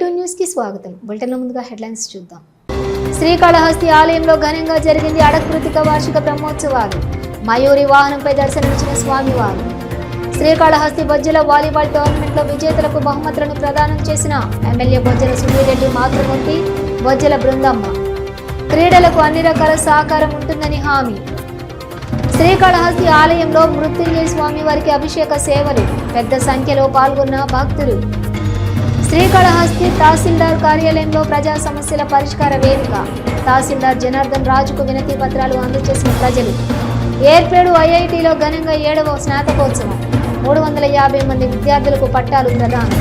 Two న్యూస్కి స్వాగతం. Bulletin ముందుగా హెడ్లైన్స్ చూద్దాం. శ్రీకాళహస్తి ఆలయంలో ఘనంగా జరిగింది అడకృతిక వార్షిక బ్రహ్మోత్సవాలు. మయూరి వాహనంపై దర్శనమిచ్చిన స్వామివారు. శ్రీకాళహస్తి బొజ్జల వాలీబాల్ టోర్నమెంట్లో విజేతలకు బహుమతులను ప్రదానం చేసిన ఎమ్మెల్యే బొజ్జల సునీరెడ్డి మాతృమూర్తి బొజ్జల బృందమ్మ. క్రీడలకు అన్ని రకాల సహకారం ఉంటుందని హామీ. శ్రీకాళహస్తి ఆలయంలో మృత్యుంజయ స్వామి వారికి అభిషేక సేవలు. పెద్ద సంఖ్యలో పాల్గొన్న భక్తులు. శ్రీకాళహస్తి తహసీల్దార్ కార్యాలయంలో ప్రజా సమస్యల పరిష్కార వేదిక. తహసీల్దార్ జనార్దన్ రాజుకు వినతి పత్రాలు అందజేసిన ప్రజలు. ఏర్పేడు ఐఐటిలో ఘనంగా ఏడవ స్నాతకోత్సవం. మూడు వందల యాభై మంది విద్యార్థులకు పట్టాలు ప్రదానం.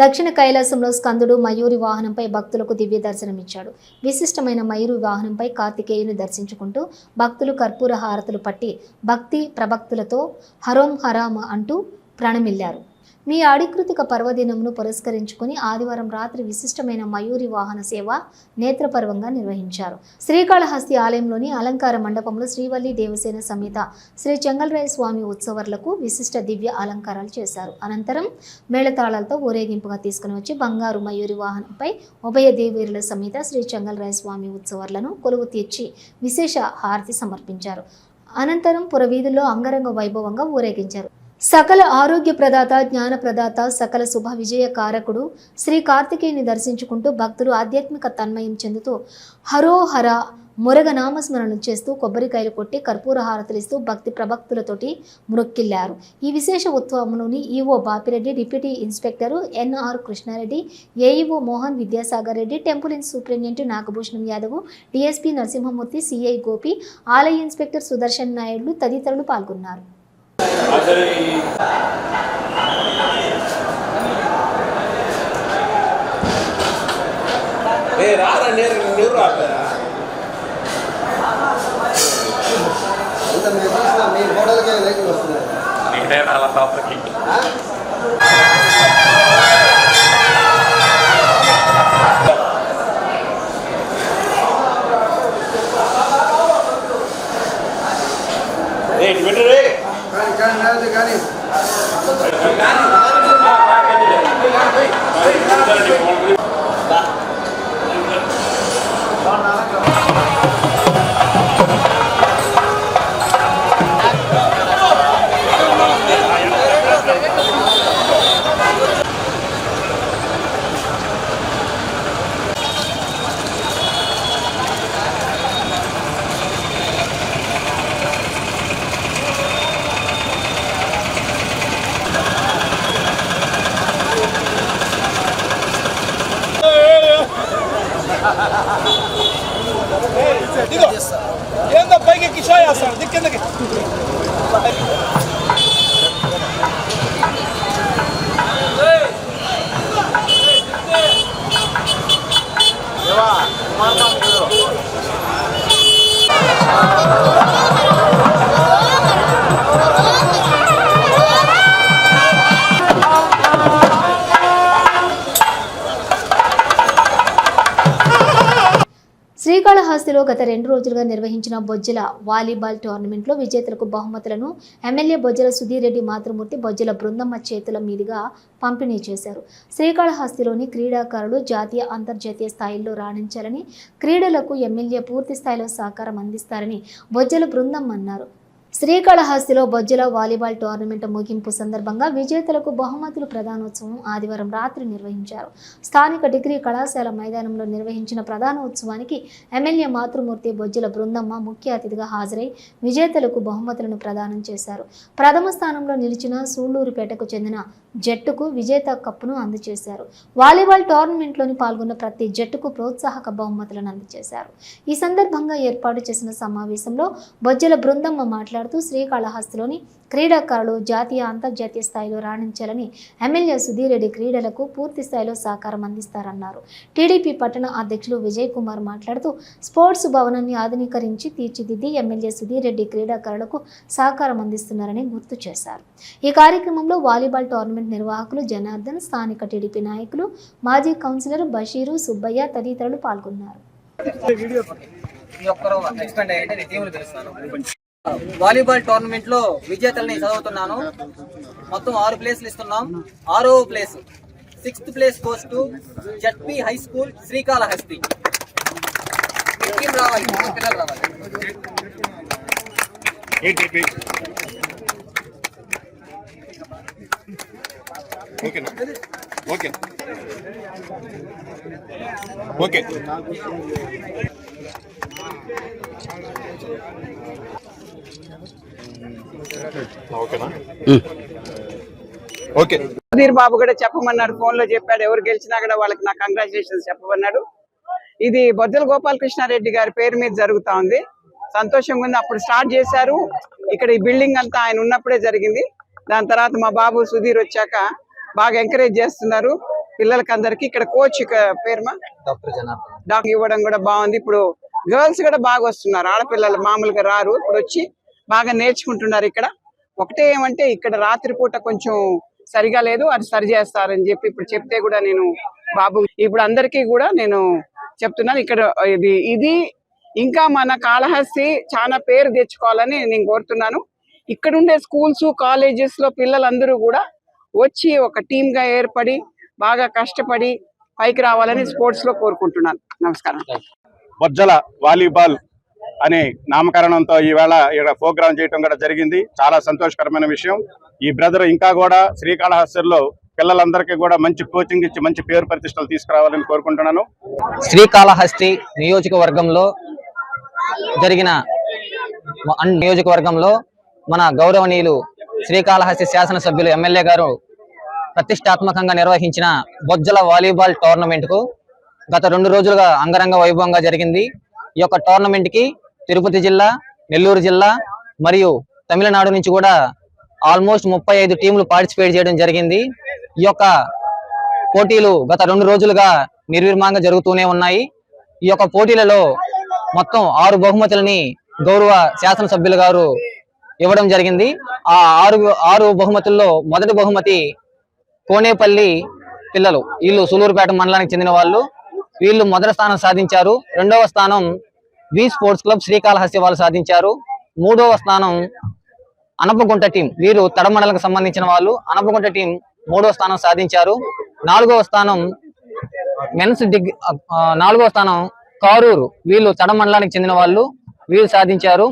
దక్షిణ కైలాసంలో స్కందుడు మయూరి వాహనంపై భక్తులకు దివ్య దర్శనమిచ్చాడు. విశిష్టమైన మయూరి వాహనంపై కార్తికేయుని దర్శించుకుంటూ భక్తులు కర్పూర హారతులు పట్టి భక్తి ప్రభక్తులతో హరోం హరామ అంటూ ప్రణమిల్లారు. మీ అడికృతిక పర్వదినమును పురస్కరించుకుని ఆదివారం రాత్రి విశిష్టమైన మయూరి వాహన సేవ నేత్రపర్వంగా నిర్వహించారు. శ్రీకాళహస్తి ఆలయంలోని అలంకార మండపంలో శ్రీవల్లి దేవసేన సమేత శ్రీ చెంగల్రాయ స్వామి ఉత్సవర్లకు విశిష్ట దివ్య అలంకారాలు చేశారు. అనంతరం మేళతాళాలతో ఊరేగింపుగా తీసుకుని వచ్చి బంగారు మయూరి వాహనంపై ఉభయ దేవేరుల సమేత శ్రీ చెంగల్రాయ స్వామి ఉత్సవర్లను కొలువు తీర్చి విశేష హారతి సమర్పించారు. అనంతరం పురవీధుల్లో అంగరంగ వైభవంగా ఊరేగించారు. సకల ఆరోగ్య ప్రదాత జ్ఞాన ప్రదాత సకల శుభ విజయ కారకుడు శ్రీ కార్తికేయుని దర్శించుకుంటూ భక్తులు ఆధ్యాత్మిక తన్మయం చెందుతూ హరోహర మురగ నామస్మరణం చేస్తూ కొబ్బరికాయలు కొట్టి కర్పూర హారతులిస్తూ భక్తి ప్రభక్తులతోటి మృక్కిల్లారు ఈ విశేష ఉత్సవంలోని EO Bapireddy deputy inspector NR Krishnareddy AEO Mohan Vidyasagar Reddy temple in superintendent Nagabhushanam Yadav DSP Narasimhamurthy CI Gopi ఆలయ ఇన్స్పెక్టర్ సుదర్శన్ నాయుడు తదితరులు పాల్గొన్నారు. ఏ రారా నీరు నీరు చూసిన మీ మోడల్కే లైకులు వస్తున్నాయి నేనే రాలా లోపలికి కానీ కానీ. నాది కానీ. 一一一一 శ్రీకాళహస్తిలో గత రెండు రోజులుగా నిర్వహించిన బొజ్జల వాలీబాల్ టోర్నమెంట్లో విజేతలకు బహుమతులను ఎమ్మెల్యే బొజ్జల సుధీర్ రెడ్డి మాతృమూర్తి బొజ్జల బృందమ్మ చేతుల మీదుగా పంపిణీ చేశారు. శ్రీకాళహస్తిలోని క్రీడాకారులు జాతీయ అంతర్జాతీయ స్థాయిల్లో రాణించాలని క్రీడలకు ఎమ్మెల్యే పూర్తి స్థాయిలో సహకారం అందిస్తారని బొజ్జల బృందం అన్నారు. శ్రీకాళహస్తిలో బొజ్జల వాలీబాల్ టోర్నమెంట్ ముగింపు సందర్భంగా విజేతలకు బహుమతులు ప్రధానోత్సవం ఆదివారం రాత్రి నిర్వహించారు. స్థానిక డిగ్రీ కళాశాల మైదానంలో నిర్వహించిన ప్రధానోత్సవానికి ఎమ్మెల్యే మాతృమూర్తి బొజ్జల బృందమ్మ ముఖ్య అతిథిగా హాజరై విజేతలకు బహుమతులను ప్రదానం చేశారు. ప్రథమ స్థానంలో నిలిచిన సూళ్ళూరుపేటకు చెందిన జట్టుకు విజేత కప్పును అందజేశారు. వాలీబాల్ టోర్నమెంట్లోని పాల్గొన్న ప్రతి జట్టుకు ప్రోత్సాహక బహుమతులను అందజేశారు. ఈ సందర్భంగా ఏర్పాటు చేసిన సమావేశంలో బొజ్జల బృందమ్మ మాట్లాడుతూ శ్రీకాళహస్తిలోని క్రీడాకారులు జాతీయ అంతర్జాతీయ స్థాయిలో రాణించాలని ఎమ్మెల్యే సుధీర్ రెడ్డి క్రీడలకు పూర్తి స్థాయిలో సహకారం అందిస్తారన్నారు. టీడీపీ పట్టణ అధ్యక్షులు విజయ్ కుమార్ మాట్లాడుతూ స్పోర్ట్స్ భవనాన్ని ఆధునీకరించి తీర్చిదిద్ది ఎమ్మెల్యే సుధీర్ రెడ్డి క్రీడాకారులకు సహకారం అందిస్తున్నారని గుర్తు చేశారు. ఈ కార్యక్రమంలో వాలీబాల్ టోర్నమెంట్ నిర్వాహకులు జనార్దన్ స్థానిక టీడీపీ నాయకులు మాజీ కౌన్సిలర్ బషీరు సుబ్బయ్య తదితరులు పాల్గొన్నారు. వాలీబాల్ టోర్నమెంట్లో విజేతల్ని చదువుతున్నాను. మొత్తం ఆరు ప్లేస్లు ఇస్తున్నాం. ఆరో place sixth place goes to ZP high school Srikalahasti. రావాలి పిల్లలు రావాలి. ఓకేనా ఓకే. ఓకే. ఓకేనా? ఓకే. సుధీర్ బాబు కూడా చెప్పమన్నాడు ఫోన్లో చెప్పాడు ఎవరు గెలిచినా కూడా వాళ్ళకి నా కంగ్రాచులేషన్స్ చెప్పమన్నాడు. ఇది బొజ్జల గోపాలకృష్ణారెడ్డి గారి పేరు మీద జరుగుతా ఉంది. సంతోషంగా ఉంది. అప్పుడు స్టార్ట్ చేశారు. ఇక్కడ ఈ బిల్డింగ్ అంతా ఆయన ఉన్నప్పుడే జరిగింది. దాని తర్వాత మా బాబు సుధీర్ వచ్చాక బాగా ఎంకరేజ్ చేస్తున్నారు. పిల్లలకి అందరికి ఇక్కడ కోచ్ పేరు మా డాక్టర్ జనార్దన్. డాక్టర్ ఇవ్వడం కూడా బాగుంది. ఇప్పుడు గర్ల్స్ కూడా బాగా వస్తున్నారు. ఆడపిల్లలు మామూలుగా రారు. ఇప్పుడు వచ్చి బాగా నేర్చుకుంటున్నారు ఇక్కడ. ఒకటే ఏమంటే ఇక్కడ రాత్రిపూట కొంచెం సరిగా లేదు అది సరి చేస్తారని చెప్పి ఇప్పుడు చెప్తే కూడా నేను బాబు ఇప్పుడు అందరికీ కూడా నేను చెప్తున్నాను. ఇక్కడ ఇది ఇది ఇంకా మన కాళహస్తి చాలా పేరు తెచ్చుకోవాలని నేను కోరుతున్నాను. ఇక్కడ ఉండే స్కూల్స్ కాలేజెస్లో పిల్లలందరూ కూడా వచ్చి ఒక టీమ్గా ఏర్పడి బాగా కష్టపడి పైకి రావాలని స్పోర్ట్స్లో కోరుకుంటున్నాను. నమస్కారం. బొజ్జల వాలీబాల్ అనే నామకరణంతో ఈవేళ ఇక్కడ ప్రోగ్రామ్ చేయడం కూడా జరిగింది. చాలా సంతోషకరమైన విషయం. ఈ బ్రదర్ ఇంకా కూడా శ్రీకాళహస్తిలో పిల్లలందరికీ కూడా మంచి కోచింగ్ ఇచ్చి మంచి పేరు ప్రతిష్టలు తీసుకురావాలని కోరుకుంటున్నాను. శ్రీకాళహస్తి నియోజకవర్గంలో జరిగిన అన్- నియోజకవర్గంలో మన గౌరవనీయులు శ్రీకాళహస్తి శాసనసభ్యులు ఎమ్మెల్యే గారు ప్రతిష్టాత్మకంగా నిర్వహించిన బొజ్జల వాలీబాల్ టోర్నమెంట్కు గత రెండు రోజులుగా అంగరంగ వైభవంగా జరిగింది. ఈ యొక్క టోర్నమెంట్కి తిరుపతి జిల్లా నెల్లూరు జిల్లా మరియు తమిళనాడు నుంచి కూడా ఆల్మోస్ట్ ముప్పై ఐదు టీంలు పార్టిసిపేట్ చేయడం జరిగింది. ఈ యొక్క పోటీలు గత రెండు రోజులుగా నిర్విర్మంగా జరుగుతూనే ఉన్నాయి. ఈ యొక్క పోటీలలో మొత్తం ఆరు బహుమతులని గౌరవ శాసనసభ్యులు గారు ఇవ్వడం జరిగింది. ఆ ఆరు ఆరు బహుమతుల్లో మొదటి బహుమతి కోనేపల్లి పిల్లలు. వీళ్ళు సులూరుపేట మండలానికి చెందిన వాళ్ళు. వీళ్ళు మొదటి స్థానం సాధించారు. రెండవ స్థానం వి స్పోర్ట్స్ క్లబ్ శ్రీకాళహస్తి వాళ్ళు సాధించారు. మూడవ స్థానం అనపగుంట టీం. వీరు తడమండలకు సంబంధించిన వాళ్ళు. అనపగుంట టీం మూడవ స్థానం సాధించారు. నాలుగవ స్థానం మెన్స్ డిగ్రీ నాలుగవ స్థానం కారూరు. వీళ్ళు తడమండలానికి చెందిన వాళ్ళు. వీళ్ళు సాధించారు.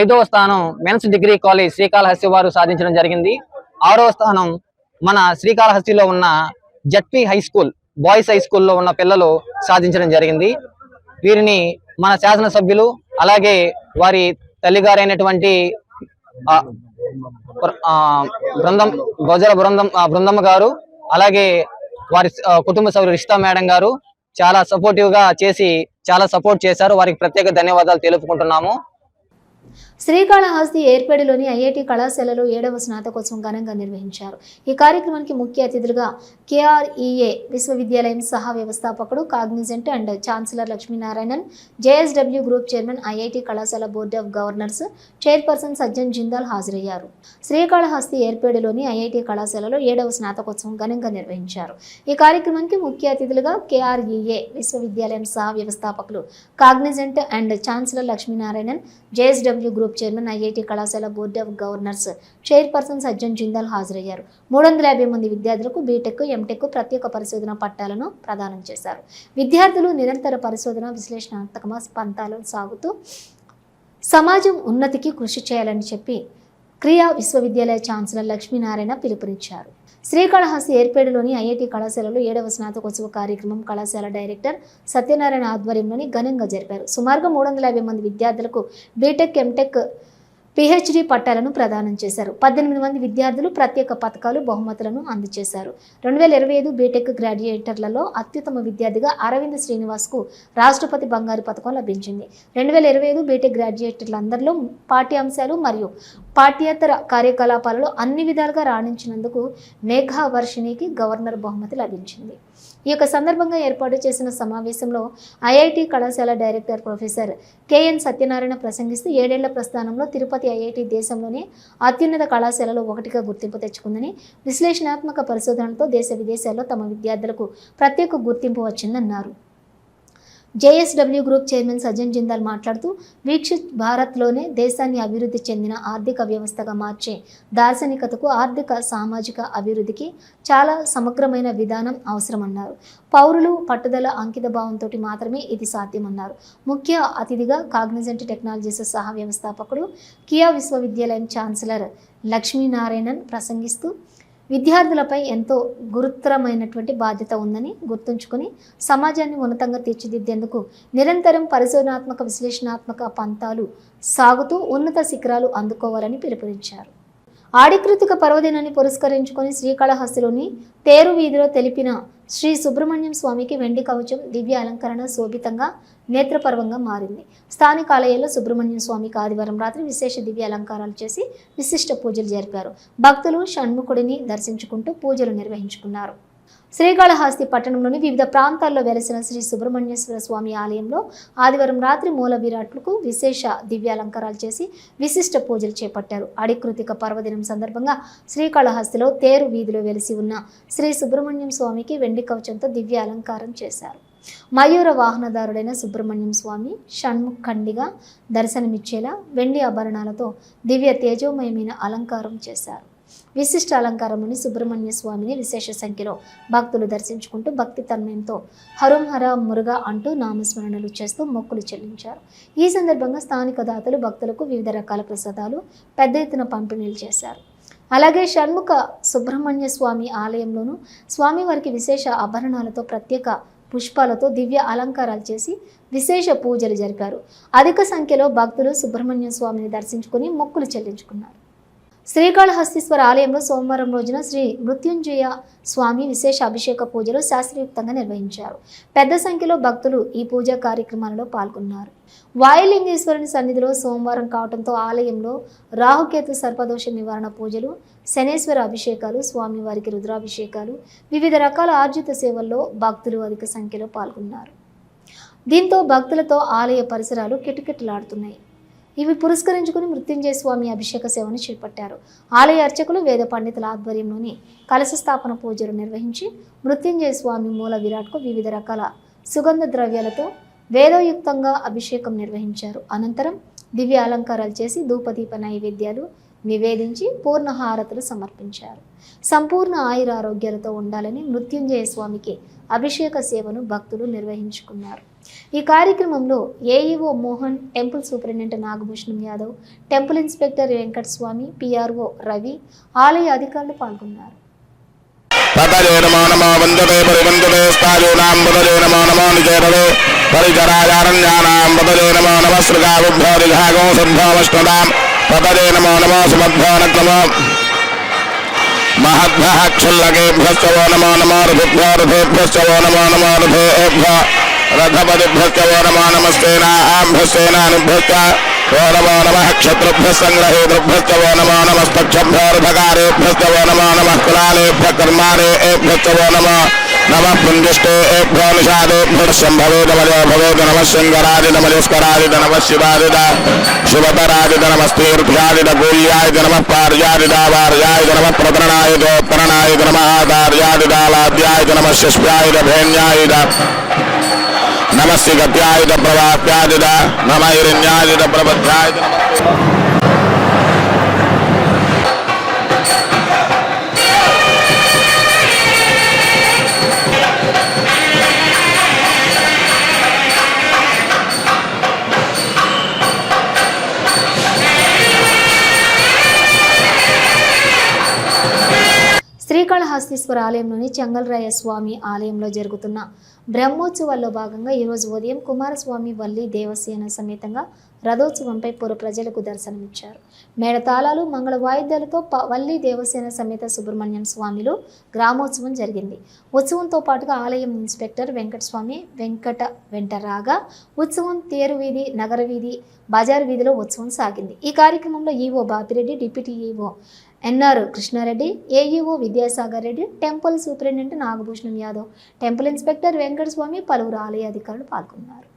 ఐదవ స్థానం మెన్స్ డిగ్రీ కాలేజ్ శ్రీకాళహస్తి వారు సాధించడం జరిగింది. ఆరవ స్థానం మన శ్రీకాళహస్తిలో ఉన్న ZP high school boys high స్కూల్లో ఉన్న పిల్లలు సాధించడం జరిగింది. వీరిని మన శాసనసభ్యులు అలాగే వారి తల్లిగారైనటువంటి ఆ, బృందం గోజల బృందం ఆ, బృందమ్మ గారు అలాగే వారి కుటుంబ సభ్యులు రిష్తా మేడం గారు చాలా సపోర్టివ్గా చేసి చాలా సపోర్ట్ చేశారు. వారికి ప్రత్యేక ధన్యవాదాలు తెలుపుకుంటున్నాము. శ్రీకాళహస్తి ఏర్పేడులోని ఐఐటి కళాశాలలో ఏడవ స్నాతకోత్సవం ఘనంగా నిర్వహించారు. ఈ కార్యక్రమానికి ముఖ్య అతిథులుగా కేఆర్ఈఏ విశ్వవిద్యాలయం సహా వ్యవస్థాపకుడు Cognizant and chancellor Lakshminarayanan JSW group chairman IIT కళాశాల board of governors chairperson Sajjan Jindal హాజరయ్యారు. శ్రీకాళహస్తి ఏర్పేడులోని ఐఐటి కళాశాలలో ఏడవ స్నాతకోత్సవం ఘనంగా నిర్వహించారు. ఈ కార్యక్రమానికి ముఖ్య అతిథులుగా కేఆర్ఈఏ విశ్వవిద్యాలయం సహా వ్యవస్థాపకులు Cognizant and chancellor Lakshminarayanan JSW group chairman IIT కళాశాల board of governors chairperson Sajjan Jindal హాజరయ్యారు. మూడు వందల యాభై మంది విద్యార్థులకు బీటెక్ ఎంటెక్ ప్రత్యేక పరిశోధన పట్టాలను ప్రదానం చేశారు. విద్యార్థులు నిరంతర పరిశోధన విశ్లేషణాత్మక పంతాలను సాగుతూ సమాజం ఉన్నతికి కృషి చేయాలని చెప్పి క్రియా విశ్వవిద్యాలయ ఛాన్సలర్ లక్ష్మీనారాయణ పిలుపునిచ్చారు. శ్రీకాళహస్తి ఏర్పేడులోని ఐఐటి కళాశాలలో ఏడవ స్నాతకోత్సవ కార్యక్రమం కళాశాల డైరెక్టర్ సత్యనారాయణ ఆధ్వర్యంలోని ఘనంగా జరిపారు. సుమారుగా మూడు వందల యాభై మంది విద్యార్థులకు బీటెక్ ఎంటెక్ పిహెచ్డి పట్టాలను ప్రదానం చేశారు. పద్దెనిమిది మంది విద్యార్థులు ప్రత్యేక పథకాలు బహుమతులను అందజేశారు. రెండు వేల ఇరవై ఐదు బీటెక్ గ్రాడ్యుయేటర్లలో అత్యుత్తమ విద్యార్థిగా అరవింద్ శ్రీనివాస్కు రాష్ట్రపతి బంగారు పథకం లభించింది. రెండు వేల ఇరవై ఐదు బీటెక్ గ్రాడ్యుయేటర్లందరిలో పాఠ్యాంశాలు మరియు పాఠ్యేతర కార్యకలాపాలలో అన్ని విధాలుగా రాణించినందుకు మేఘా వర్షిణికి గవర్నర్ బహుమతి లభించింది. ఈ యొక్క సందర్భంగా ఏర్పాటు చేసిన సమావేశంలో ఐఐటి కళాశాల డైరెక్టర్ ప్రొఫెసర్ కెఎన్ సత్యనారాయణ ప్రసంగిస్తూ ఏడేళ్ళ ప్రస్థానంలో తిరుపతి ఐఐటి దేశంలోనే అత్యున్నత కళాశాలలో ఒకటిగా గుర్తింపు తెచ్చుకుందని విశ్లేషణాత్మక పరిశోధనలతో దేశ విదేశాల్లో తమ విద్యార్థులకు ప్రత్యేక గుర్తింపు వచ్చిందన్నారు. JSW group chairman Sajjan Jindal మాట్లాడుతూ వీక్షిత్ భారత్లోనే దేశాన్ని అభివృద్ధి చెందిన ఆర్థిక వ్యవస్థగా మార్చే దార్శనికతకు ఆర్థిక సామాజిక అభివృద్ధికి చాలా సమగ్రమైన విధానం అవసరమన్నారు. పౌరులు పట్టుదల అంకిత భావంతో మాత్రమే ఇది సాధ్యమన్నారు. ముఖ్య అతిథిగా కాగ్నిజెంట్ టెక్నాలజీస్ సహ వ్యవస్థాపకుడు కియా విశ్వవిద్యాలయం ఛాన్సలర్ లక్ష్మీనారాయణన్ ప్రసంగిస్తూ విద్యార్థులపై ఎంతో గురుతరమైనటువంటి బాధ్యత ఉందని గుర్తుంచుకొని సమాజాన్ని ఉన్నతంగా తీర్చిదిద్దేందుకు నిరంతరం పరిశోధనాత్మక విశ్లేషణాత్మక పంతాలు సాగుతూ ఉన్నత శిఖరాలు అందుకోవాలని పిలుపునిచ్చారు. ఆడికృతిక పర్వదినాన్ని పురస్కరించుకొని శ్రీకాళహస్తిలోని తేరు వీధిలో తెలిపిన శ్రీ సుబ్రహ్మణ్యం స్వామికి వెండి కవచం దివ్య అలంకరణ శోభితంగా నేత్రపర్వంగా మారింది. స్థానిక ఆలయంలో సుబ్రహ్మణ్యం స్వామికి ఆదివారం రాత్రి విశేష దివ్య అలంకారాలు చేసి విశిష్ట పూజలు జరిపారు. భక్తులు షణ్ముఖుడిని దర్శించుకుంటూ పూజలు నిర్వహించుకున్నారు. శ్రీకాళహస్తి పట్టణంలోని వివిధ ప్రాంతాల్లో వెలసిన శ్రీ సుబ్రహ్మణ్యేశ్వర స్వామి ఆలయంలో ఆదివారం రాత్రి మూల విరాట్లకు విశేష దివ్యాలంకారాలు చేసి విశిష్ట పూజలు చేపట్టారు. అడికృతిక పర్వదినం సందర్భంగా శ్రీకాళహస్తిలో తేరు వీధిలో వెలిసి ఉన్న శ్రీ సుబ్రహ్మణ్యం స్వామికి వెండి కవచంతో దివ్య అలంకారం చేశారు. మయూర వాహనదారుడైన సుబ్రహ్మణ్యం స్వామి షణ్ముఖండిగా దర్శనమిచ్చేలా వెండి ఆభరణాలతో దివ్య తేజోమయమైన అలంకారం చేశారు. విశిష్ట అలంకారంలోని సుబ్రహ్మణ్య స్వామిని విశేష సంఖ్యలో భక్తులు దర్శించుకుంటూ భక్తి తన్మయంతో హరం హర మురుగా అంటూ నామస్మరణలు చేస్తూ మొక్కులు చెల్లించారు. ఈ సందర్భంగా స్థానిక దాతలు భక్తులకు వివిధ రకాల ప్రసాదాలు పెద్ద ఎత్తున పంపిణీలు చేశారు. అలాగే షణ్ముఖ సుబ్రహ్మణ్య స్వామి ఆలయంలోనూ స్వామివారికి విశేష ఆభరణాలతో ప్రత్యేక పుష్పాలతో దివ్య అలంకారాలు చేసి విశేష పూజలు జరిపారు. అధిక సంఖ్యలో భక్తులు సుబ్రహ్మణ్య స్వామిని దర్శించుకుని మొక్కులు చెల్లించుకున్నారు. శ్రీకాళహస్తీశ్వర ఆలయంలో సోమవారం రోజున శ్రీ మృత్యుంజయ స్వామి విశేష అభిషేక పూజలు శాస్త్రయుక్తంగా నిర్వహించారు. పెద్ద సంఖ్యలో భక్తులు ఈ పూజా కార్యక్రమాలలో పాల్గొన్నారు. వాయులింగేశ్వరుని సన్నిధిలో సోమవారం కావడంతో ఆలయంలో రాహుకేతు సర్పదోష నివారణ పూజలు శనేశ్వర అభిషేకాలు స్వామివారికి రుద్రాభిషేకాలు వివిధ రకాల ఆర్జిత సేవల్లో భక్తులు అధిక సంఖ్యలో పాల్గొన్నారు. దీంతో భక్తులతో ఆలయ పరిసరాలు కిటకిటలాడుతున్నాయి. ఇవి పురస్కరించుకుని మృత్యుంజయ స్వామి అభిషేక సేవను చేపట్టారు. ఆలయ అర్చకులు వేద పండితుల ఆధ్వర్యంలోని కలశ స్థాపన పూజలు నిర్వహించి మృత్యుంజయ స్వామి మూల విరాట్కు వివిధ రకాల సుగంధ ద్రవ్యాలతో వేదోయుక్తంగా అభిషేకం నిర్వహించారు. అనంతరం దివ్య అలంకారాలు చేసి ధూపదీప నైవేద్యాలు నివేదించి పూర్ణ హారతులు సమర్పించారు. సంపూర్ణ ఆయుర ఆరోగ్యాలతో ఉండాలని మృత్యుంజయ స్వామికి అభిషేక సేవను భక్తులు నిర్వహించుకున్నారు. ఈ కార్యక్రమంలో AEO Mohan temple superintendent Nagabhushanam Yadav temple inspector Venkata Swamy PRO Ravi ఆలయ అధికారులు పాల్గొన్నారు. పతజే నమో నమో వందతే పరివందతే స్థాయూనాం పతజే నమో నమో నిచేతతే रघपतिभ्यो नमो नमस्तेनाभ्यस्ते नानुभ्यश्च ओ नमो नमः क्षत्रुभ्यः सङ्ग्रहेतृभ्यश्च वो नमो नमस्तक्षभ्योर्भकारेभ्यश्च वो नमो नमः कुलालेभ्यः कर्मारेभ्यश्च वो नमो नमः पुञ्जिष्टेभ्यो निषादेभ्यो शम्भवेद नमो भवेद नमः शङ्करादि नमस्करादित नमः शिवादित शिवतरादित नमस्तीर्भ्यादित गोल्यायित नमः पार्यादिदावार्यायित नमः प्रतरणायित प्रणनायित नमः आदार्यादिदालाद्यायित नमः शिष्यायित भेण्यायित నమస్తి గత్యాయుధ ప్రభాప్యాయుధ నమ హిరణ్యాయుధ ప్రబద్ధాయుధ శ్రీకాళహస్తీశ్వర ఆలయంలోని చెంగల్రాయ స్వామి ఆలయంలో జరుగుతున్న బ్రహ్మోత్సవాల్లో భాగంగా ఈరోజు ఉదయం కుమారస్వామి వల్లి దేవసేన సమేతంగా రథోత్సవంపై పూర్వ ప్రజలకు దర్శనమిచ్చారు. మేడతాళాలు మంగళ వాయిద్యాలతో ప- వల్లి దేవసేన సమేత సుబ్రహ్మణ్యం స్వామిలో గ్రామోత్సవం జరిగింది. ఉత్సవంతో పాటుగా ఆలయం ఇన్స్పెక్టర్ వెంకటస్వామి వెంకట వెంట రాగా ఉత్సవం తేరు వీధి నగర వీధి బజార్ వీధిలో ఉత్సవం సాగింది. ఈ కార్యక్రమంలో EO Bapireddy deputy EO NR Krishnareddy AEO Vidyasagar Reddy temple superintendent Nagabhushanam Yadav temple inspector Venkataswamy పలువురు ఆలయ అధికారులు పాల్గొన్నారు.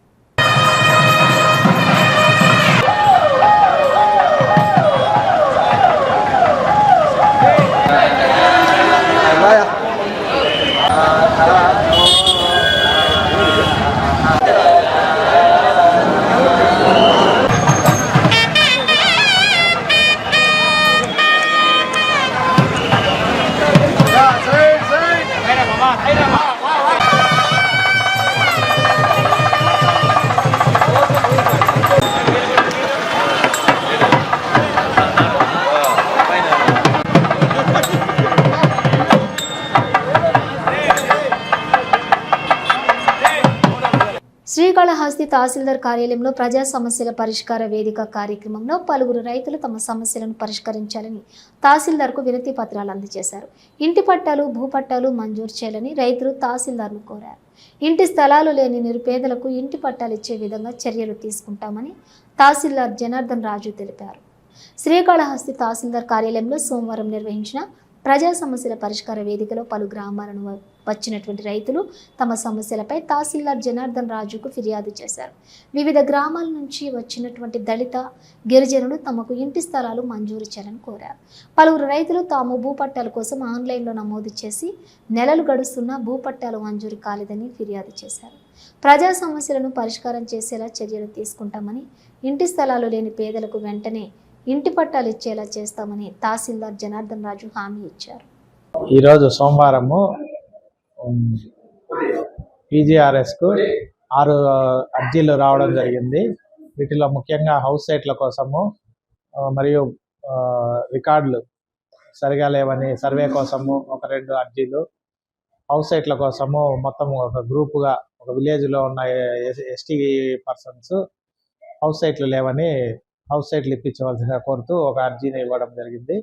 శ్రీకాళహస్తి తహసీల్దార్ కార్యాలయంలో ప్రజా సమస్యల పరిష్కార వేదిక కార్యక్రమంలో పలువురు రైతులు తమ సమస్యలను పరిష్కరించాలని తహసీల్దార్కు వినతి పత్రాలు అందజేశారు. ఇంటి పట్టాలు భూపట్టాలు మంజూరు చేయాలని రైతులు తహసీల్దార్ను కోరారు. ఇంటి స్థలాలు లేని నిరుపేదలకు ఇంటి పట్టాలు ఇచ్చే విధంగా చర్యలు తీసుకుంటామని తహసీల్దార్ జనార్దన్ రాజు తెలిపారు. శ్రీకాళహస్తి తహసీల్దార్ కార్యాలయంలో సోమవారం నిర్వహించిన ప్రజా సమస్యల పరిష్కార వేదికలో పలు గ్రామాలను వచ్చినటువంటి రైతులు తమ సమస్యలపై తహసీల్దార్ జనార్దన్ రాజుకు ఫిర్యాదు చేశారు. వివిధ గ్రామాల నుంచి వచ్చినటువంటి దళిత గిరిజనులు తమకు ఇంటి స్థలాలు మంజూరు చేయాలని కోరారు. పలువురు రైతులు తాము భూపట్టాల కోసం ఆన్లైన్లో నమోదు చేసి నెలలు గడుస్తున్నా భూపట్టాలు మంజూరు కాలేదని ఫిర్యాదు చేశారు. ప్రజా సమస్యలను పరిష్కారం చేసేలా చర్యలు తీసుకుంటామని ఇంటి స్థలాలు లేని పేదలకు వెంటనే ఇంటి పట్టాలు ఇచ్చేలా చేస్తామని తహసీల్దార్ జనార్దన్ రాజు హామీ ఇచ్చారు. ఈరోజు సోమవారము పీజీఆర్ఎస్కు ఆరు అర్జీలు రావడం జరిగింది. వీటిలో ముఖ్యంగా హౌస్ సైట్ల కోసము మరియు రికార్డులు సరిగా లేవని సర్వే కోసము ఒక రెండు అర్జీలు హౌస్ సైట్ల కోసము మొత్తం ఒక గ్రూపుగా ఒక విలేజ్లో ఉన్న ఎస్టీ పర్సన్స్ హౌస్ సైట్లు లేవని హౌస్ సైట్లు ఇప్పించవలసిందిగా కోరుతూ ఒక అర్జీని ఇవ్వడం జరిగింది.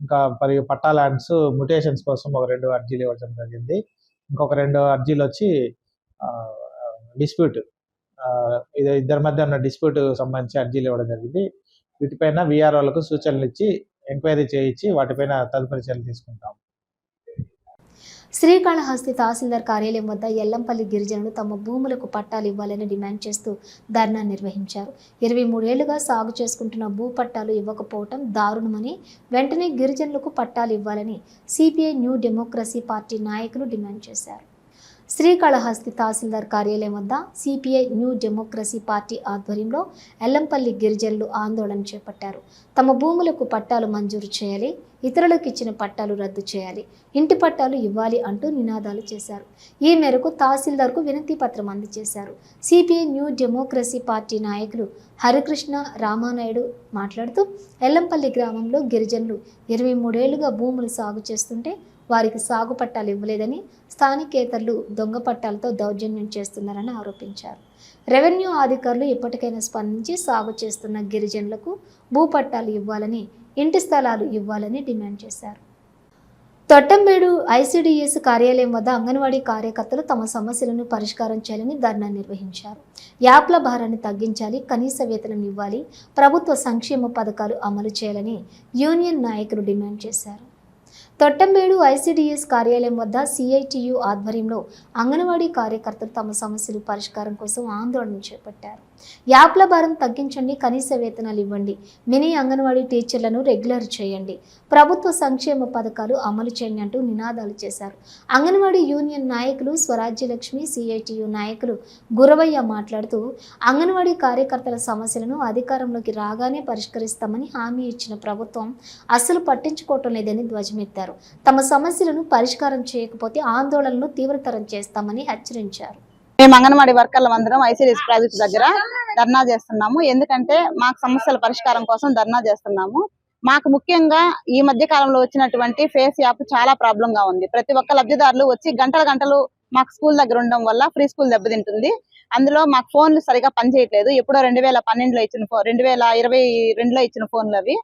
ఇంకా మరియు పట్టా ల్యాండ్స్ మ్యుటేషన్స్ కోసం ఒక రెండు అర్జీలు ఇవ్వడం జరిగింది. ఇంకొక రెండు అర్జీలు వచ్చి డిస్ప్యూట్ ఇది ఇద్దరి మధ్య ఉన్న డిస్ప్యూట్ సంబంధించి అర్జీలు ఇవ్వడం జరిగింది. వీటిపైన విఆర్ఓలకు సూచనలు ఇచ్చి ఎంక్వైరీ చేయించి వాటిపైన తదుపరి చర్యలు తీసుకుంటాం. శ్రీకాళహస్తి తహసీల్దార్ కార్యాలయం వద్ద ఎల్లంపల్లి గిరిజనులు తమ భూములకు పట్టాలు ఇవ్వాలని డిమాండ్ చేస్తూ ధర్నా నిర్వహించారు. ఇరవై మూడేళ్ళుగా సాగు చేసుకుంటున్న భూ పట్టాలు ఇవ్వకపోవటం దారుణమని వెంటనే గిరిజనులకు పట్టాలు ఇవ్వాలని సిపిఐ న్యూ డెమోక్రసీ పార్టీ నాయకులు డిమాండ్ చేశారు. శ్రీకాళహస్తి తహసీల్దార్ కార్యాలయం వద్ద సిపిఐ న్యూ డెమోక్రసీ పార్టీ ఆధ్వర్యంలో ఎల్లంపల్లి గిరిజనులు ఆందోళన చేపట్టారు. తమ భూములకు పట్టాలు మంజూరు చేయాలి ఇతరులకు ఇచ్చిన పట్టాలు రద్దు చేయాలి ఇంటి పట్టాలు ఇవ్వాలి అంటూ నినాదాలు చేశారు. ఈ మేరకు తహసీల్దార్కు వినతి పత్రం అందజేశారు. సిపిఐ న్యూ డెమోక్రసీ పార్టీ నాయకులు హరికృష్ణ రామానాయుడు మాట్లాడుతూ ఎల్లంపల్లి గ్రామంలో గిరిజనులు ఇరవై మూడేళ్ళుగా భూములు సాగు చేస్తుంటే వారికి సాగు పట్టాలు ఇవ్వలేదని స్థానికేతరులు దొంగ పట్టాలతో దౌర్జన్యం చేస్తున్నారని ఆరోపించారు. రెవెన్యూ అధికారులు ఇప్పటికైనా స్పందించి సాగు చేస్తున్న గిరిజనులకు భూపట్టాలు ఇవ్వాలని ఇంటి స్థలాలు ఇవ్వాలని డిమాండ్ చేశారు. తొట్టంబేడు ఐసీడీఎస్ కార్యాలయం వద్ద అంగన్వాడీ కార్యకర్తలు తమ సమస్యలను పరిష్కారం చేయాలని ధర్నా నిర్వహించారు. యాప్ల భారాన్ని తగ్గించాలి కనీస వేతనం ఇవ్వాలి ప్రభుత్వ సంక్షేమ పథకాలు అమలు చేయాలని యూనియన్ నాయకులు డిమాండ్ చేశారు. తొట్టంబేడు ఐసీడీఎస్ కార్యాలయం వద్ద సిఐటియు ఆధ్వర్యంలో అంగన్వాడీ కార్యకర్తలు తమ సమస్యలు పరిష్కారం కోసం ఆందోళన చేపట్టారు. యాప్ల భారం తగ్గించండి కనీస వేతనాలు ఇవ్వండి. మినీ అంగన్వాడీ టీచర్లను రెగ్యులర్ చేయండి. ప్రభుత్వ సంక్షేమ పథకాలు అమలు చేయండి అంటూ నినాదాలు చేశారు. అంగన్వాడీ యూనియన్ నాయకులు స్వరాజ్యలక్ష్మి సిఐటియు నాయకులు గురవయ్య మాట్లాడుతూ అంగన్వాడీ కార్యకర్తల సమస్యలను అధికారంలోకి రాగానే పరిష్కరిస్తామని హామీ ఇచ్చిన ప్రభుత్వం అస్సలు పట్టించుకోవటం లేదని ధ్వజమెత్తారు. తమ సమస్యలను పరిష్కారం చేయకపోతే ఆందోళనలు తీవ్రతరం చేస్తామని హెచ్చరించారు. మేము అంగన్వాడీ వర్కర్ల అందరం ఐసీడీఎస్ ప్రాజెక్ట్ దగ్గర ధర్నా చేస్తున్నాము. ఎందుకంటే మాకు సమస్యల పరిష్కారం కోసం ధర్నా చేస్తున్నాము. మాకు ముఖ్యంగా ఈ మధ్య కాలంలో వచ్చినటువంటి ఫేస్ యాప్ చాలా ప్రాబ్లం గా ఉంది. ప్రతి ఒక్క లబ్ధిదారులు వచ్చి గంటల గంటలు మాకు స్కూల్ దగ్గర ఉండడం వల్ల ఫ్రీ స్కూల్ దెబ్బతింటుంది. అందులో మాకు ఫోన్లు సరిగా పనిచేయట్లేదు. ఎప్పుడో రెండు వేల పన్నెండులో ఇచ్చిన ఫోన్ రెండు వేల ఇరవై రెండులో ఇచ్చిన ఫోన్లు అవి.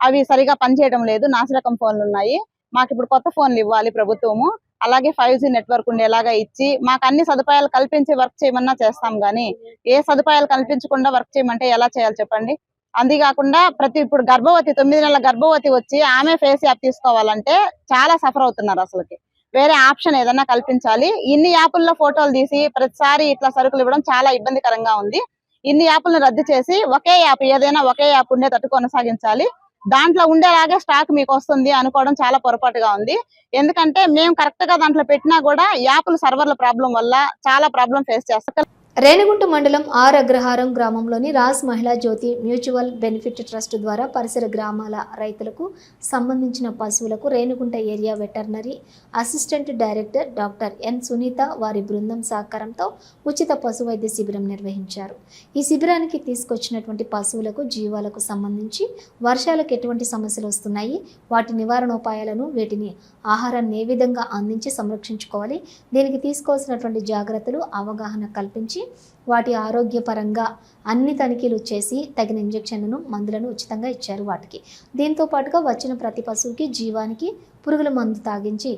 అవి సరిగా పనిచేయడం లేదు. నాసిరకం ఫోన్లు ఉన్నాయి. మాకు ఇప్పుడు కొత్త ఫోన్లు ఇవ్వాలి ప్రభుత్వము. అలాగే ఫైవ్ జీ నెట్వర్క్ ఉండేలాగా ఇచ్చి మాకు అన్ని సదుపాయాలు కల్పించి వర్క్ చేయమన్నా చేస్తాం కానీ ఏ సదుపాయాలు కల్పించకుండా వర్క్ చేయమంటే ఎలా చేయాలి చెప్పండి? అంతేకాకుండా ప్రతి ఇప్పుడు గర్భవతి తొమ్మిది నెలల గర్భవతి వచ్చి ఆమె ఫేస్ యాప్ తీసుకోవాలంటే చాలా సఫర్ అవుతున్నారు అసలుకి. వేరే ఆప్షన్ ఏదన్నా కల్పించాలి. ఇన్ని యాప్ల్లో ఫోటోలు తీసి ప్రతిసారి ఇట్లా సరుకులు ఇవ్వడం చాలా ఇబ్బందికరంగా ఉంది. ఇన్ని యాప్లను రద్దు చేసి ఒకే యాప్ ఏదైనా ఒకే యాప్ ఉండేటట్టు కొనసాగించాలి. దాంట్లో ఉండేలాగే స్టాక్ మీకు వస్తుంది అనుకోవడం చాలా పొరపాటుగా ఉంది. ఎందుకంటే మేము కరెక్ట్గా దాంట్లో పెట్టినా కూడా యాప్ల సర్వర్ల ప్రాబ్లం వల్ల చాలా ప్రాబ్లం ఫేస్ చేస్తాం. రేణిగుంట మండలం ఆర్ అగ్రహారం గ్రామంలోని రాజ్ మహిళా జ్యోతి మ్యూచువల్ బెనిఫిట్ ట్రస్ట్ ద్వారా పరిసర గ్రామాల రైతులకు సంబంధించిన పశువులకు Renigunta area veterinary assistant director doctor N Sunitha వారి బృందం సహకారంతో ఉచిత పశు వైద్య శిబిరం నిర్వహించారు. ఈ శిబిరానికి తీసుకొచ్చినటువంటి పశువులకు జీవాలకు సంబంధించి వర్షాలకు ఎటువంటి సమస్యలు వస్తున్నాయి వాటి నివారణోపాయాలను వీటిని ఆహారాన్ని ఏ విధంగా అందించి సంరక్షించుకోవాలి దీనికి తీసుకోవాల్సినటువంటి జాగ్రత్తలు అవగాహన కల్పించి వాటి ఆరోగ్యపరంగా అన్ని తనిఖీలు చేసి తగిన ఇంజెక్షన్లను మందులను ఉచితంగా ఇచ్చారు వాటికి. దీంతో పాటుగా వచ్చిన ప్రతి పశువుకి జీవానికి పురుగుల మందు తాగించి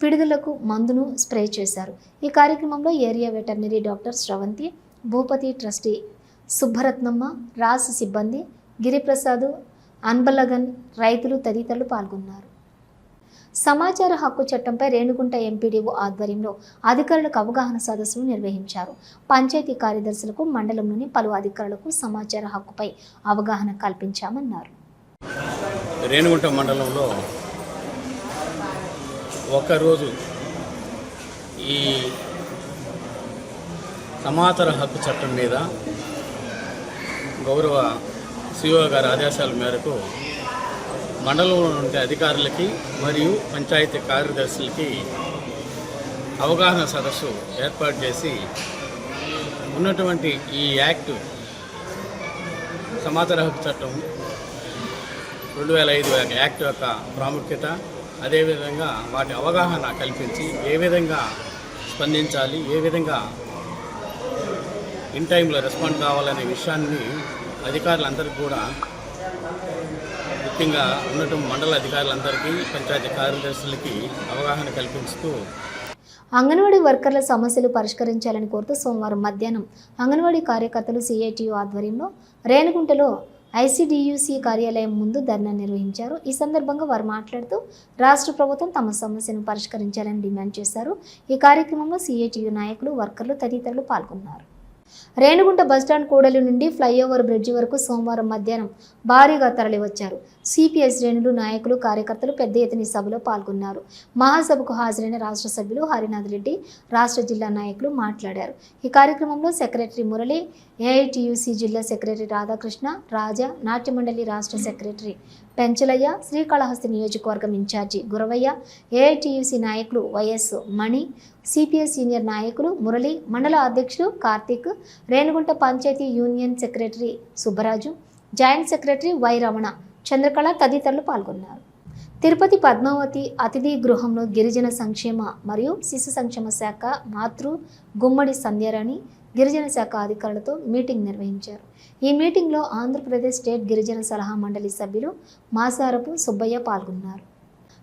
పిడుదలకు మందును స్ప్రే చేశారు. ఈ కార్యక్రమంలో area veterinary doctor Sravanthi Bhupathi trustee Subbaratnamma Ross సిబ్బంది గిరిప్రసాద్ అన్బలగన్ రైతులు తదితరులు పాల్గొన్నారు. సమాచార హక్కు చట్టంపై రేణుగుంట ఎంపీడీఓ ఆధ్వర్యంలో అధికారులకు అవగాహన సదస్సును నిర్వహించారు. పంచాయతీ కార్యదర్శులకు మండలంలోని పలు అధికారులకు సమాచార హక్కుపై అవగాహన కల్పించామన్నారు. రేణుగుంట మండలంలో ఒకరోజు ఈ సమాచార హక్కు చట్టం మీద గౌరవ సిఓ గారి ఆదేశాల మేరకు మండలంలో ఉండే అధికారులకి మరియు పంచాయతీ కార్యదర్శులకి అవగాహన సదస్సు ఏర్పాటు చేసి ఉన్నటువంటి ఈ యాక్ట్ సమాచార హక్కు చట్టం రెండు వేల ఐదు యాక్ట్ యొక్క ప్రాముఖ్యత అదేవిధంగా వాటి అవగాహన కల్పించి ఏ విధంగా స్పందించాలి ఏ విధంగా ఇన్ టైంలో రెస్పాండ్ కావాలనే విషయాన్ని అధికారులందరికీ కూడా ముఖ్యంగా ఉన్నటువంటి మండల అధికారులందరికీ పంచాయతీ కార్యదర్శులకి అవగాహన కల్పిస్తూ అంగన్వాడీ వర్కర్ల సమస్యలు పరిష్కరించాలని కోరుతూ సోమవారం మధ్యాహ్నం అంగన్వాడీ కార్యకర్తలు సిఐటియు ఆధ్వర్యంలో రేణుగుంటలో ఐసిడియుసి కార్యాలయం ముందు ధర్నా నిర్వహించారు. ఈ సందర్భంగా వారు మాట్లాడుతూ రాష్ట్ర ప్రభుత్వం తమ సమస్యను పరిష్కరించాలని డిమాండ్ చేశారు. ఈ కార్యక్రమంలో సిఐటియు నాయకులు వర్కర్లు తదితరులు పాల్గొన్నారు. రేణుగుంట బస్టాండ్ కూడలి నుండి ఫ్లైఓవర్ బ్రిడ్జి వరకు సోమవారం మధ్యాహ్నం భారీగా తరలివచ్చారు. సిపిఎస్ శ్రేణులు నాయకులు కార్యకర్తలు పెద్ద ఎత్తున సభలో పాల్గొన్నారు. మహాసభకు హాజరైన రాష్ట్ర సభ్యులు హరినాథ్ రెడ్డి రాష్ట్ర జిల్లా నాయకులు మాట్లాడారు. ఈ కార్యక్రమంలో సెక్రటరీ మురళి ఏఐటియుసి జిల్లా సెక్రటరీ రాధాకృష్ణ రాజా నాట్యమండలి రాష్ట్ర సెక్రటరీ పెంచలయ్య శ్రీకాళహస్తి నియోజకవర్గం ఇన్ఛార్జి గురవయ్య ఏఐటియుసి నాయకులు వైఎస్ మణి సిపిఐ సీనియర్ నాయకులు మురళి మండల అధ్యక్షుడు Karthik Renigunta panchayati union secretary Subbaraju joint secretary Y Ramana Chandrakala తదితరులు పాల్గొన్నారు. తిరుపతి పద్మావతి అతిథి గృహంలో గిరిజన సంక్షేమ మరియు శిశు సంక్షేమ శాఖ మాతృ గుమ్మడి సంధ్యారాణి గిరిజన శాఖ అధికారులతో మీటింగ్ నిర్వహించారు. ఈ మీటింగ్లో ఆంధ్రప్రదేశ్ స్టేట్ గిరిజన సలహా మండలి సభ్యులు మాసారపు సుబ్బయ్య పాల్గొన్నారు.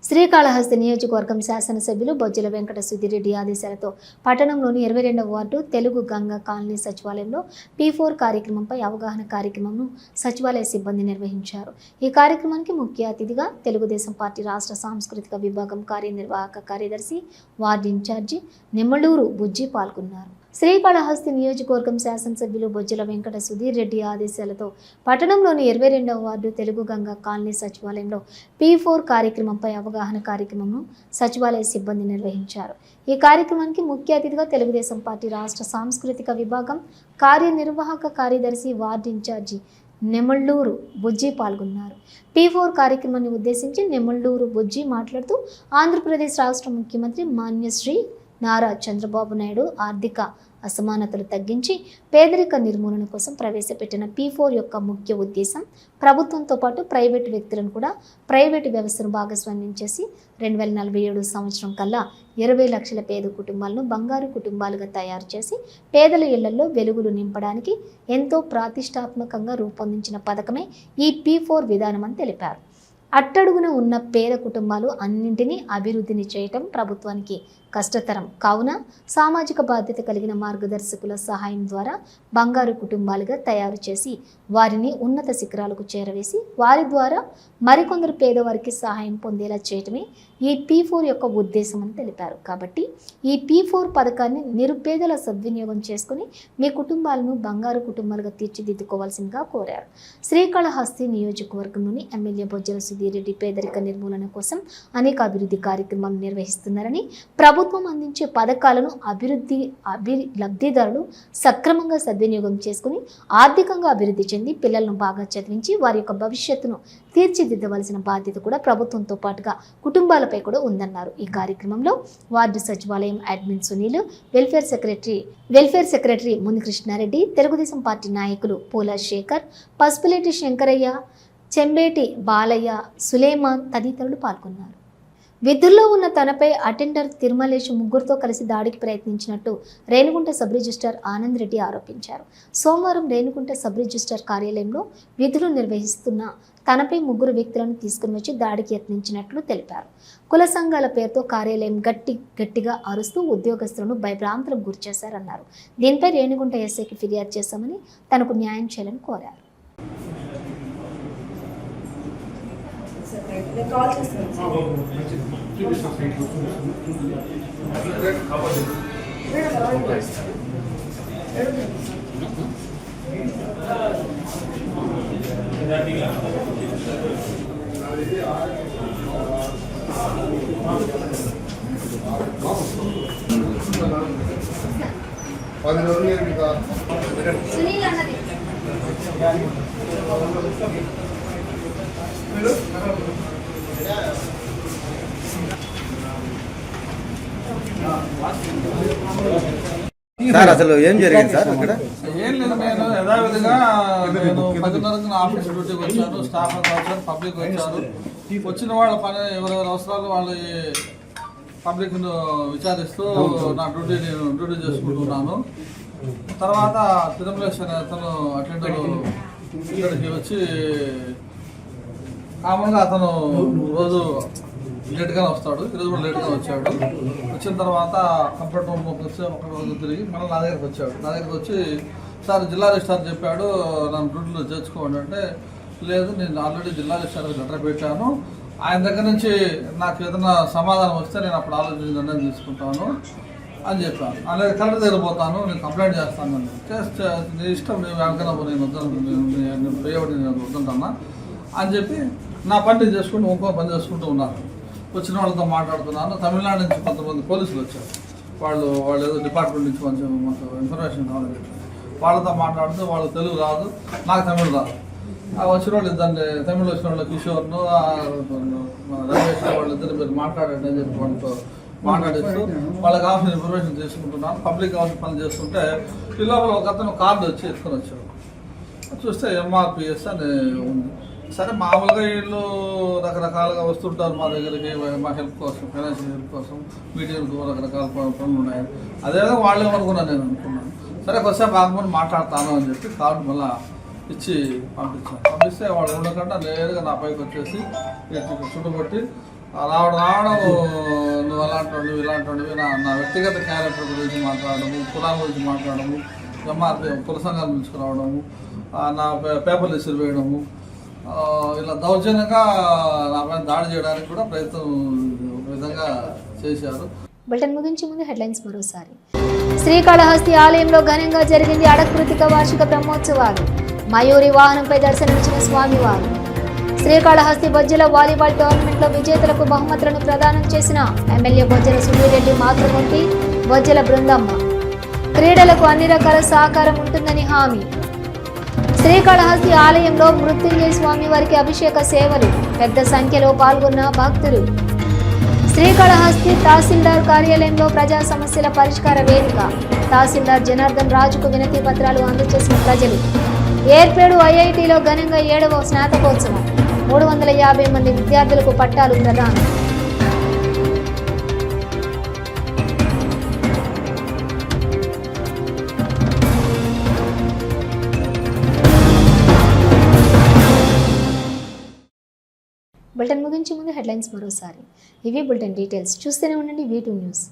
శ్రీకాళహస్తి నియోజకవర్గం శాసనసభ్యులు బొజ్జల వెంకట సుధిరెడ్డి ఆదేశాలతో పట్టణంలోని ఇరవై రెండవ వార్డు తెలుగు గంగ కాలనీ సచివాలయంలో పీ ఫోర్ కార్యక్రమంపై అవగాహన కార్యక్రమంను సచివాలయ సిబ్బంది నిర్వహించారు. ఈ కార్యక్రమానికి ముఖ్య అతిథిగా తెలుగుదేశం పార్టీ రాష్ట్ర సాంస్కృతిక విభాగం కార్యనిర్వాహక కార్యదర్శి వార్డు ఇన్ఛార్జి నిమ్మలూరు బుజ్జి పాల్గొన్నారు. శ్రీకాళహస్తి నియోజకవర్గం శాసనసభ్యులు బొజ్జల వెంకట సుధీర్ రెడ్డి ఆదేశాలతో పట్టణంలోని ఇరవై రెండవ వార్డు తెలుగు గంగా కాలనీ సచివాలయంలో పీ ఫోర్ కార్యక్రమంపై అవగాహన కార్యక్రమంను సచివాలయ సిబ్బంది నిర్వహించారు. ఈ కార్యక్రమానికి ముఖ్య అతిథిగా తెలుగుదేశం పార్టీ రాష్ట్ర సాంస్కృతిక విభాగం కార్యనిర్వాహక కార్యదర్శి వార్డు ఇన్ఛార్జి నెమళ్ళూరు బుజ్జి పాల్గొన్నారు. పీ ఫోర్ కార్యక్రమాన్ని ఉద్దేశించి నెమళ్ళూరు బుజ్జి మాట్లాడుతూ ఆంధ్రప్రదేశ్ రాష్ట్ర ముఖ్యమంత్రి మాన్యశ్రీ నారా చంద్రబాబు నాయుడు ఆర్థిక అసమానతలు తగ్గించి పేదరిక నిర్మూలన కోసం ప్రవేశపెట్టిన పీ ఫోర్ యొక్క ముఖ్య ఉద్దేశం ప్రభుత్వంతో పాటు ప్రైవేటు వ్యక్తులను కూడా ప్రైవేటు వ్యవస్థను భాగస్వామ్యం చేసి రెండు వేల నలభై ఏడు సంవత్సరం కల్లా ఇరవై లక్షల పేద కుటుంబాలను బంగారు కుటుంబాలుగా తయారు చేసి పేదల ఇళ్ళలో వెలుగులు నింపడానికి ఎంతో ప్రాతిష్టాత్మకంగా రూపొందించిన పథకమే ఈ పీ ఫోర్ విధానం అని తెలిపారు. అట్టడుగున ఉన్న పేద కుటుంబాలు అన్నింటినీ అభివృద్ధిని చేయటం ప్రభుత్వానికి కష్టతరం. కావున సామాజిక బాధ్యత కలిగిన మార్గదర్శకుల సహాయం ద్వారా బంగారు కుటుంబాలుగా తయారు చేసి వారిని ఉన్నత శిఖరాలకు చేరవేసి వారి ద్వారా మరికొందరు పేదవారికి సహాయం పొందేలా చేయటమే ఈ పీ ఫోర్ యొక్క ఉద్దేశం అని తెలిపారు. కాబట్టి ఈ పీ ఫోర్ పథకాన్ని నిరుపేదల సద్వినియోగం చేసుకుని మీ కుటుంబాలను బంగారు కుటుంబాలుగా తీర్చిదిద్దుకోవాల్సిందిగా కోరారు. శ్రీకాళహస్తి నియోజకవర్గంలోని ఎమ్మెల్యే బొజ్జల సుధీరెడ్డి పేదరిక నిర్మూలన కోసం అనేక అభివృద్ధి కార్యక్రమాలు నిర్వహిస్తున్నారని ప్రభుత్వం అందించే పథకాలను అభివృద్ధి అభి లబ్ధిదారులు సక్రమంగా సద్వినియోగం చేసుకుని ఆర్థికంగా అభివృద్ధి చెంది పిల్లలను బాగా చదివించి వారి యొక్క భవిష్యత్తును తీర్చిదిద్దవలసిన బాధ్యత కూడా ప్రభుత్వంతో పాటుగా కుటుంబాలపై కూడా ఉందన్నారు. ఈ కార్యక్రమంలో వార్డు సచివాలయం admin Sunil welfare secretary welfare secretary Munikrishnareddy Telugudesam party నాయకులు పూల శేఖర్ పసుపులేటి శంకరయ్య చెంబేటి బాలయ్య సులేమాన్ తదితరులు పాల్గొన్నారు. విధుల్లో ఉన్న తనపై అటెండర్ తిరుమలేష్ ముగ్గురుతో కలిసి దాడికి ప్రయత్నించినట్టు రేణుగుంట సబ్ రిజిస్టర్ ఆనంద్ రెడ్డి ఆరోపించారు. సోమవారం రేణుగుంట సబ్ రిజిస్టర్ కార్యాలయంలో విధులు నిర్వహిస్తున్న తనపై ముగ్గురు వ్యక్తులను తీసుకుని వచ్చి దాడికి యత్నించినట్లు తెలిపారు. కుల సంఘాల పేరుతో కార్యాలయం గట్టి గట్టిగా అరుస్తూ ఉద్యోగస్తులను భయభ్రాంతులకు గురిచేశారన్నారు దీనిపై రేణుగుంట ఎస్ఐకి ఫిర్యాదు చేశామని తనకు న్యాయం చేయాలని కోరారు. పది రోజులు ఇంకా సార్ అసలు ఏం జరిగింది సార్ అక్కడ? ఏం లేదు నేను యథావిధిగా నేను పదిన్నరకు నా ఆఫీస్ డ్యూటీకి వచ్చాను స్టాఫ్ వచ్చారు పబ్లిక్ వచ్చారు. వచ్చిన వాళ్ళ పని ఎవరెవరి అవసరాలు వాళ్ళ పబ్లిక్ విచారిస్తూ నా డ్యూటీ నేను డ్యూటీ చేసుకుంటున్నాను. తర్వాత తిరుమలేశ్వర అతను అటెండర్ ఇక్కడికి వచ్చి కామన్గా అతను రోజు లేట్గానే వస్తాడు. ఈరోజు కూడా లేట్గా వచ్చాడు. వచ్చిన తర్వాత కంప్యూటర్ రూమ్ వచ్చి ఒక రోజు తిరిగి మళ్ళీ నా దగ్గరికి వచ్చాడు. నా దగ్గరికి వచ్చి సార్ జిల్లా రిజిస్టార్ చెప్పాడు నన్ను డ్యూటీలో చేర్చుకోండి. అంటే లేదు నేను ఆల్రెడీ జిల్లా రిజిస్టార్కి లెటర్ పెట్టాను. ఆయన దగ్గర నుంచి నాకు ఏదైనా సమాధానం వస్తే నేను అప్పుడు ఆలోచించి నిర్ణయం తీసుకుంటాను. అని చెప్పాను. అలాగే కలెక్టర్ దగ్గర పోతాను నేను కంప్లైంట్ చేస్తాను. అని. చేస్తే నీ ఇష్టం నేను వెనకనప్పుడు నేను వద్దాను నేను నేను నేను వద్దంటున్నా అని చెప్పి నా పని చేసుకుంటూ ఇంకో పని చేసుకుంటూ ఉన్నాను వచ్చిన వాళ్ళతో మాట్లాడుతున్నాను. తమిళనాడు నుంచి కొంతమంది పోలీసులు వచ్చారు. వాళ్ళు వాళ్ళు ఏదో డిపార్ట్మెంట్ నుంచి కొంచెం మాకు ఇన్ఫర్మేషన్ కావాలి వాళ్ళతో మాట్లాడుతూ వాళ్ళు తెలుగు రాదు నాకు తమిళ రాదు. ఆ వచ్చిన వాళ్ళు ఇద్దరిని తమిళ వచ్చిన వాళ్ళు కిషోర్ను రమేష్ వాళ్ళు ఇద్దరు మీరు మాట్లాడండి అని చెప్పి వాళ్ళతో మాట్లాడిస్తూ వాళ్ళకి కావాల్సిన ఇన్ఫర్మేషన్ తీసుకుంటున్నాను. పబ్లిక్ కావాల్సిన పని చేస్తుంటే ఈ లోపల ఒక అతను కార్డు వచ్చి ఎత్తుకొని వచ్చాడు. చూస్తే ఎంఆర్పిఎస్ అని ఉంది. సరే మామూలుగా వీళ్ళు రకరకాలుగా వస్తుంటారు మా దగ్గరికి మా హెల్ప్ కోసం ఫైనాన్షియల్ హెల్ప్ కోసం మీటింగ్లకు రకరకాల పనులు ఉన్నాయి. అదేవిధంగా వాళ్ళు ఏమనుకున్నాను నేను అనుకున్నాను. సరే కొద్దిసేపు ఆగమని మాట్లాడతాను అని చెప్పి కార్డు మళ్ళీ ఇచ్చి పంపించాను. పంపిస్తే వాళ్ళు ఉండకుండా నేరుగా నా పైకి వచ్చేసి చుట్టుపట్టి రావడం రావడం నువ్వు అలాంటి నువ్వు ఇలాంటి నా నా వ్యక్తిగత క్యారెక్టర్ గురించి మాట్లాడము కులాల గురించి మాట్లాడము ఎంఆర్పి కుల సంఘాల రావడము నా పే- పేపర్లు ఇసురు వేయడము ఇలా దౌర్జన్యంగా నాపై దాడి చేయడానికి కూడా ప్రయత్నం విధంగా చేశారు. బులెటిన్ ముగించే ముందు హెడ్లైన్స్ మరోసారి. శ్రీకాళహస్తి ఆలయంలో ఘనంగా జరిగింది అడకృతిక వార్షిక బ్రహ్మోత్సవాలు. మయూరి వాహనంపై దర్శనమిచ్చిన స్వామివారు. శ్రీకాళహస్తి బొజ్జల వాలీబాల్ టోర్నమెంట్లో విజేతలకు బహుమతులను ప్రదానం చేసిన ఎమ్మెల్యే బొజ్జల సునీరెడ్డి మాతృమూర్తి బొజ్జల బృందమ్మ. క్రీడలకు అన్ని రకాల సహకారం ఉంటుందని హామీ. శ్రీకాళహస్తి ఆలయంలో మృత్యుంజయ స్వామి వారికి అభిషేక సేవలు. పెద్ద సంఖ్యలో పాల్గొన్న భక్తులు. శ్రీకాళహస్తి తహసీల్దార్ కార్యాలయంలో ప్రజా సమస్యల పరిష్కార వేదిక. తహసీల్దార్ జనార్దన్ రాజుకు వినతి పత్రాలు అందజేసిన ప్రజలు. ఏర్పేడు ఐఐటిలో ఘనంగా ఏడవ స్నాతకోత్సవం. మూడు వందల యాభై మంది విద్యార్థులకు పట్టాలు ప్రదానం. బులెటిన్ ముగించే ముందు హెడ్లైన్స్ మరోసారి. ఇవి బులెటిన్ డీటెయిల్స్. చూస్తూనే ఉండండి వీ టూ న్యూస్.